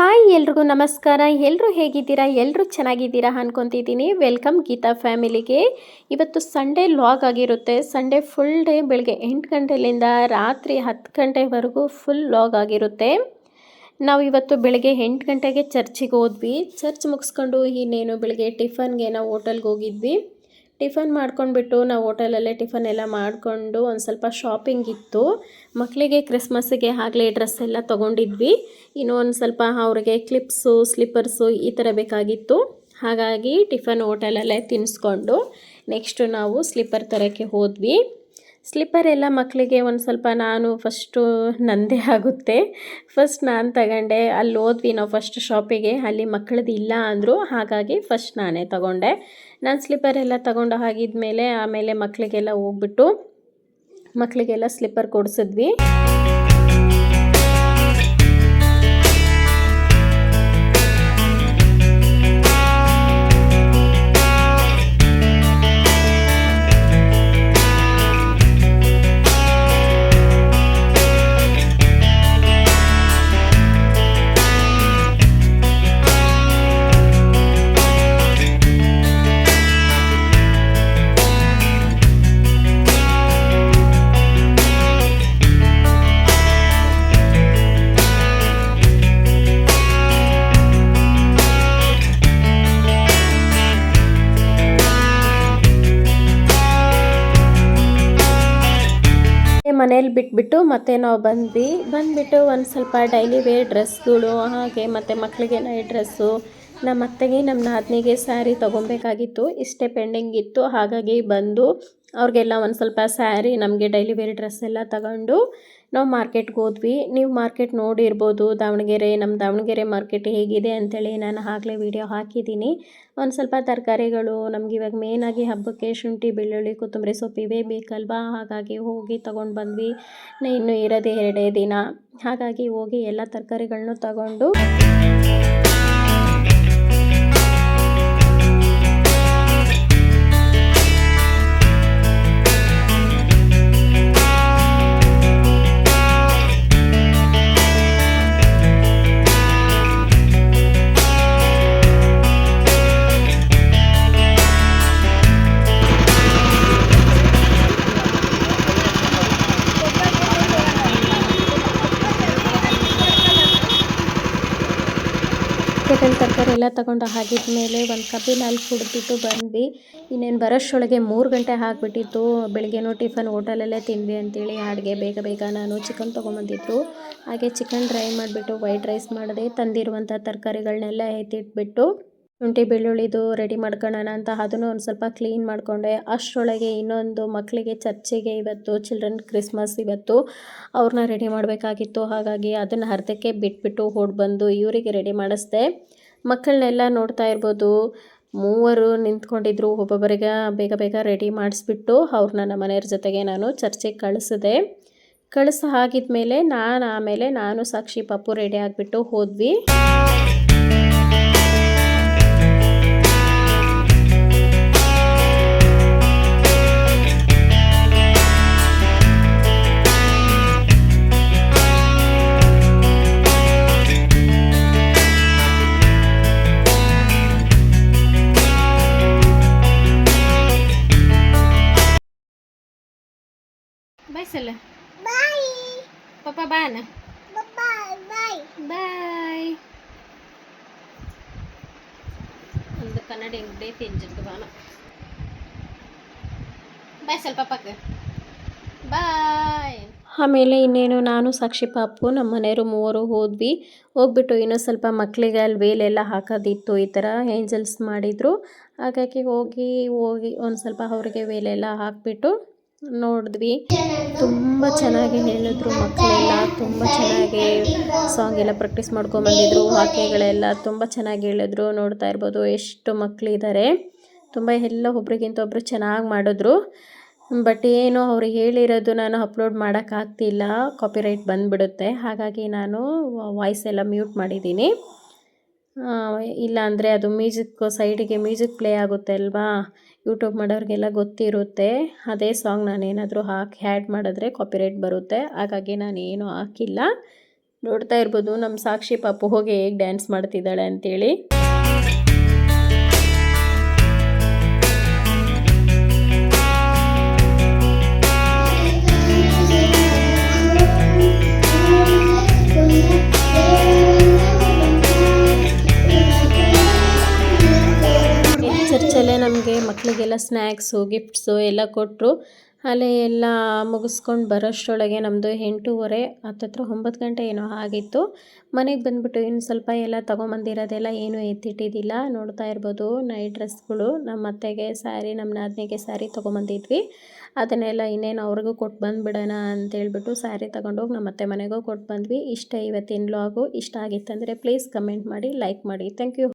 Hi ಎಲ್ರಿಗೂ ನಮಸ್ಕಾರ. ಎಲ್ಲರೂ ಹೇಗಿದ್ದೀರಾ? ಎಲ್ಲರೂ ಚೆನ್ನಾಗಿದ್ದೀರಾ ಅನ್ಕೊತಿದ್ದೀನಿ. ವೆಲ್ಕಮ್ ಗೀತಾ ಫ್ಯಾಮಿಲಿಗೆ. ಇವತ್ತು ಸಂಡೇ ಲಾಗ್ ಆಗಿರುತ್ತೆ. ಸಂಡೇ ಫುಲ್ ಡೇ ಬೆಳಗ್ಗೆ ಎಂಟು ಗಂಟೆಯಿಂದ ರಾತ್ರಿ ಹತ್ತು ಗಂಟೆವರೆಗೂ ಫುಲ್ ಲಾಗ್ ಆಗಿರುತ್ತೆ. ನಾವು ಇವತ್ತು ಬೆಳಗ್ಗೆ ಎಂಟು ಗಂಟೆಗೆ ಚರ್ಚಿಗೆ ಹೋದ್ವಿ. ಚರ್ಚ್ ಮುಗಿಸ್ಕೊಂಡು ಇನ್ನೇನು ಬೆಳಗ್ಗೆ ಟಿಫನ್ಗೆ ನಾವು ಹೋಟೆಲ್ಗೆ ಹೋಗಿದ್ವಿ. ಟಿಫನ್ ಮಾಡ್ಕೊಂಡ್ಬಿಟ್ಟು ನಾವು ಹೋಟೆಲಲ್ಲೇ ಟಿಫನ್ ಎಲ್ಲ ಮಾಡಿಕೊಂಡು ಒಂದು ಸ್ವಲ್ಪ ಶಾಪಿಂಗ್ ಇತ್ತು. ಮಕ್ಕಳಿಗೆ ಕ್ರಿಸ್ಮಸ್ಸಿಗೆ ಆಗಲೇ ಡ್ರೆಸ್ ಎಲ್ಲ ತೊಗೊಂಡಿದ್ವಿ. ಇನ್ನೂ ಒಂದು ಸ್ವಲ್ಪ ಅವ್ರಿಗೆ ಕ್ಲಿಪ್ಸು, ಸ್ಲಿಪ್ಪರ್ಸು ಈ ಥರ ಬೇಕಾಗಿತ್ತು. ಹಾಗಾಗಿ ಟಿಫನ್ ಹೋಟೆಲಲ್ಲೇ ತಿನ್ನಿಸ್ಕೊಂಡು ನೆಕ್ಸ್ಟು ನಾವು ಸ್ಲಿಪ್ಪರ್ ತರೋಕ್ಕೆ ಹೋದ್ವಿ. ಸ್ಲಿಪ್ಪರ್ ಎಲ್ಲ ಮಕ್ಕಳಿಗೆ ಒಂದು ಸ್ವಲ್ಪ ನಾನು ಫಸ್ಟು ನಂದೇ ಆಗುತ್ತೆ. ಫಸ್ಟ್ ನಾನು ತಗೊಂಡೆ, ಅಲ್ಲಿ ಹೋದ್ವಿ ನಾವು ಫಸ್ಟ್ ಶಾಪಿಗೆ ಅಲ್ಲಿ ಮಕ್ಕಳದ್ದು ಇಲ್ಲ ಅಂದರು, ಹಾಗಾಗಿ ಫಸ್ಟ್ ನಾನೇ ತಗೊಂಡೆ. ನಾನು ಸ್ಲಿಪ್ಪರ್ ಎಲ್ಲ ತಗೊಂಡು ಹಾಗಿದ್ಮೇಲೆ, ಆಮೇಲೆ ಮಕ್ಕಳಿಗೆಲ್ಲ ಹೋಗ್ಬಿಟ್ಟು ಮಕ್ಕಳಿಗೆಲ್ಲ ಸ್ಲಿಪ್ಪರ್ ಕೊಡಿಸಿದ್ವಿ. ಮನೇಲಿ ಬಿಟ್ಬಿಟ್ಟು ಮತ್ತೆ ನಾವು ಬಂದ್ವಿ. ಬಂದುಬಿಟ್ಟು ಒಂದು ಸ್ವಲ್ಪ ಡೈಲಿ ವೇರ್ ಡ್ರೆಸ್ಗಳು ಹಾಗೆ ಮತ್ತು ಮಕ್ಕಳಿಗೆ ನೈಟ್ ಡ್ರೆಸ್ಸು ನಮ್ಮ ಅತ್ತೆಗೆ ನಮ್ಮ ನಾದಿನಿಗೆ ಸ್ಯಾರಿ ತೊಗೊಬೇಕಾಗಿತ್ತು. ಇಷ್ಟೇ ಪೆಂಡಿಂಗ್ ಇತ್ತು. ಹಾಗಾಗಿ ಬಂದು ಅವ್ರಿಗೆಲ್ಲ ಒಂದು ಸ್ವಲ್ಪ ಸ್ಯಾರಿ, ನಮಗೆ ಡೈಲಿ ವೇರ್ ಡ್ರೆಸ್ ಎಲ್ಲ ತಗೊಂಡು ನಾವು ಮಾರ್ಕೆಟ್ಗೆ ಹೋದ್ವಿ. ನೀವು ಮಾರ್ಕೆಟ್ ನೋಡಿರ್ಬೋದು, ದಾವಣಗೆರೆ ನಮ್ಮ ದಾವಣಗೆರೆ ಮಾರ್ಕೆಟ್ ಹೇಗಿದೆ ಅಂಥೇಳಿ ನಾನು ಆಗಲೇ ವಿಡಿಯೋ ಹಾಕಿದ್ದೀನಿ. ಒಂದು ಸ್ವಲ್ಪ ತರಕಾರಿಗಳು, ನಮ್ಗೆ ಇವಾಗ ಮೇನಾಗಿ ಹಬ್ಬಕ್ಕೆ ಶುಂಠಿ, ಬೆಳ್ಳುಳ್ಳಿ, ಕೊತ್ತಂಬರಿ ಸೊಪ್ಪು ಇವೇ ಬೇಕಲ್ವಾ? ಹಾಗಾಗಿ ಹೋಗಿ ತೊಗೊಂಡು ಬಂದ್ವಿ. ಇನ್ನು ಇರೋದೇ ಎರಡೇ ದಿನ. ಹಾಗಾಗಿ ಹೋಗಿ ಎಲ್ಲ ತರಕಾರಿಗಳನ್ನೂ ತಗೊಂಡು ಕೆಟಲ್ ತರಕಾರಿ ಎಲ್ಲ ತಗೊಂಡು ಮೇಲೆ ಒಂದು ಕಬ್ಬಿನ ಹಾಲು ಕುಡಿದ್ಬಿಟ್ಟು ಬಂದ್ವಿ. ಇನ್ನೇನು ಬರೋಷ್ಟೊಳಗೆ ಮೂರು ಗಂಟೆ ಆಗಿಬಿಟ್ಟಿತ್ತು. ಬೆಳಗ್ಗೆನೂ ಟಿಫನ್ ಹೋಟೆಲಲ್ಲೇ ತಿಂದ್ವಿ ಅಂತೇಳಿ ಅಡುಗೆ ಬೇಗ ಬೇಗ ನಾನು ಚಿಕನ್ ತೊಗೊಂಬಂದಿದ್ರು. ಹಾಗೆ ಚಿಕನ್ ಡ್ರೈ ಮಾಡಿಬಿಟ್ಟು ವೈಟ್ ರೈಸ್ ಮಾಡಿದೆ ತಂದಿರುವಂಥ ತರಕಾರಿಗಳನ್ನೆಲ್ಲ ಎತ್ತಿಟ್ಬಿಟ್ಟು ಶುಂಠಿ ಬೆಳ್ಳುಳ್ಳಿದು ರೆಡಿ ಮಾಡ್ಕೊಳ್ಳೋಣ ಅಂತ ಅದನ್ನು ಒಂದು ಸ್ವಲ್ಪ ಕ್ಲೀನ್ ಮಾಡಿಕೊಂಡೆ. ಅಷ್ಟರೊಳಗೆ ಇನ್ನೊಂದು ಮಕ್ಕಳಿಗೆ ಚರ್ಚೆಗೆ ಇವತ್ತು ಚಿಲ್ಡ್ರನ್ ಕ್ರಿಸ್ಮಸ್ ಇವತ್ತು ಅವ್ರನ್ನ ರೆಡಿ ಮಾಡಬೇಕಾಗಿತ್ತು. ಹಾಗಾಗಿ ಅದನ್ನು ಅರ್ಧಕ್ಕೆ ಬಿಟ್ಬಿಟ್ಟು ಹೊಡ್ ಬಂದು ಇವರಿಗೆ ರೆಡಿ ಮಾಡಿಸ್ದೆ. ಮಕ್ಕಳನ್ನೆಲ್ಲ ನೋಡ್ತಾ ಇರ್ಬೋದು. ಮೂವರು ನಿಂತ್ಕೊಂಡಿದ್ರು, ಒಬ್ಬೊಬ್ಬರಿಗೆ ಬೇಗ ಬೇಗ ರೆಡಿ ಮಾಡಿಸ್ಬಿಟ್ಟು ಅವ್ರನ್ನ ನಮ್ಮ ಮನೆಯವ್ರ ಜೊತೆಗೆ ನಾನು ಚರ್ಚೆಗೆ ಕಳಿಸಿದೆ. ಕಳಿಸ ಹಾಗಿದ್ಮೇಲೆ ನಾನು ಆಮೇಲೆ ನಾನು ಸಾಕ್ಷಿ ಪಪ್ಪು ರೆಡಿ ಆಗಿಬಿಟ್ಟು ಹೋದ್ವಿ. Bye. ಪಪ್ಪ ಬಾನ Bye. Bye. ಬಾಯ್ ಒಂದು ಕನ್ನಡ ಇಂಗ್ಡೆ ತಿಂಜಿದ್ದು ಬಾನ ಬಾಯ್ ಸ್ವಲ್ಪ ಪಕ್ಕ ಬಾಯ್ ಆಮೇಲೆ ಇನ್ನೇನು ನಾನು ಸಾಕ್ಷಿ ಪಾಪು ನಮ್ಮ ಮನೆಯವರು ಮೂವರು ಹೋದ್ವಿ. ಹೋಗ್ಬಿಟ್ಟು ಇನ್ನೂ ಸ್ವಲ್ಪ ಮಕ್ಕಳಿಗೆ ಅಲ್ಲಿ ವೇಲೆಲ್ಲ ಹಾಕೋದಿತ್ತು ಈ ಥರ ಏಂಜಲ್ಸ್ ಮಾಡಿದರು. ಹಾಗಾಗಿ ಹೋಗಿ ಹೋಗಿ ಒಂದು ಸ್ವಲ್ಪ ಅವ್ರಿಗೆ ವೇಲೆಲ್ಲ ಹಾಕಿಬಿಟ್ಟು ನೋಡಿದ್ವಿ. ತುಂಬ ಚೆನ್ನಾಗಿ ಹೇಳಿದ್ರು ಮಕ್ಕಳೆಲ್ಲ, ತುಂಬ ಚೆನ್ನಾಗಿ ಸಾಂಗ್ ಎಲ್ಲ ಪ್ರಾಕ್ಟೀಸ್ ಮಾಡ್ಕೊಂಬಂದಿದ್ರು ವಾಕ್ಯಗಳೆಲ್ಲ ತುಂಬ ಚೆನ್ನಾಗಿ ಹೇಳಿದ್ರು, ನೋಡ್ತಾ ಇರ್ಬೋದು ಎಷ್ಟು ಮಕ್ಕಳಿದ್ದಾರೆ ತುಂಬ ಎಲ್ಲ ಒಬ್ರಿಗಿಂತ ಒಬ್ಬರು ಚೆನ್ನಾಗಿ ಮಾಡಿದ್ರು. ಬಟ್ ಏನು ಅವ್ರು ಹೇಳಿರೋದು ನಾನು ಅಪ್ಲೋಡ್ ಮಾಡೋಕ್ಕಾಗ್ತಿಲ್ಲ ಕಾಪಿರೈಟ್ ಬಂದುಬಿಡುತ್ತೆ. ಹಾಗಾಗಿ ನಾನು ವಾಯ್ಸ್ ಎಲ್ಲ ಮ್ಯೂಟ್ ಮಾಡಿದ್ದೀನಿ. ಇಲ್ಲ ಅಂದರೆ ಅದು ಮ್ಯೂಸಿಕ್ ಸೈಡಿಗೆ ಮ್ಯೂಸಿಕ್ ಪ್ಲೇ ಆಗುತ್ತೆ ಅಲ್ವಾ? ಯೂಟ್ಯೂಬ್ ಮಾಡೋರಿಗೆಲ್ಲ ಗೊತ್ತಿರುತ್ತೆ. ಅದೇ ಸಾಂಗ್ ನಾನೇನಾದರೂ ಹಾಕಿ ಹ್ಯಾಡ್ ಮಾಡಿದ್ರೆ ಕಾಪಿರೈಟ್ ಬರುತ್ತೆ. ಹಾಗಾಗಿ ನಾನೇನು ಹಾಕಿಲ್ಲ. ನೋಡ್ತಾ ಇರ್ಬೋದು ನಮ್ಮ ಸಾಕ್ಷಿ ಪಾಪು ಹೋಗಿ ಹೇಗೆ ಡ್ಯಾನ್ಸ್ ಮಾಡ್ತಿದ್ದಾಳೆ ಅಂತೇಳಿ. ಮಕ್ಕಳಿಗೆಲ್ಲ ಸ್ನ್ಯಾಕ್ಸು ಗಿಫ್ಟ್ಸು ಎಲ್ಲ ಕೊಟ್ಟರು ಅಲ್ಲೇ ಎಲ್ಲ ಮುಗಿಸ್ಕೊಂಡು ಬರೋಷ್ಟರೊಳಗೆ ನಮ್ಮದು ಎಂಟೂವರೆ, ಹತ್ತತ್ರ ಒಂಬತ್ತು ಗಂಟೆ ಏನೋ ಆಗಿತ್ತು. ಮನೆಗೆ ಬಂದುಬಿಟ್ಟು ಇನ್ನು ಸ್ವಲ್ಪ ಎಲ್ಲ ತೊಗೊಂಬಂದಿರೋದೆಲ್ಲ ಏನೂ ಎತ್ತಿಟ್ಟಿದ್ದಿಲ್ಲ. ನೋಡ್ತಾ ಇರ್ಬೋದು ನೈಟ್ ಡ್ರೆಸ್ಗಳು, ನಮ್ಮ ಅತ್ತೆಗೆ ಸ್ಯಾರಿ ನಮ್ಮ ನಾದಿನಿಗೆ ಸ್ಯಾರಿ ತೊಗೊಂಬಂದಿದ್ವಿ. ಅದನ್ನೆಲ್ಲ ಇನ್ನೇನು ಅವ್ರಿಗೂ ಕೊಟ್ಟು ಬಂದುಬಿಡೋಣ ಅಂತೇಳ್ಬಿಟ್ಟು ಸ್ಯಾರಿ ತೊಗೊಂಡೋಗಿ ನಮ್ಮ ಅತ್ತೆ ಮನೆಗೂ ಕೊಟ್ಟು ಬಂದ್ವಿ. ಇಷ್ಟ ಇವತ್ತಿನ ಲಾಗು ಇಷ್ಟ ಆಗಿತ್ತಂದರೆ ಪ್ಲೀಸ್ ಕಮೆಂಟ್ ಮಾಡಿ ಲೈಕ್ ಮಾಡಿ. Thank you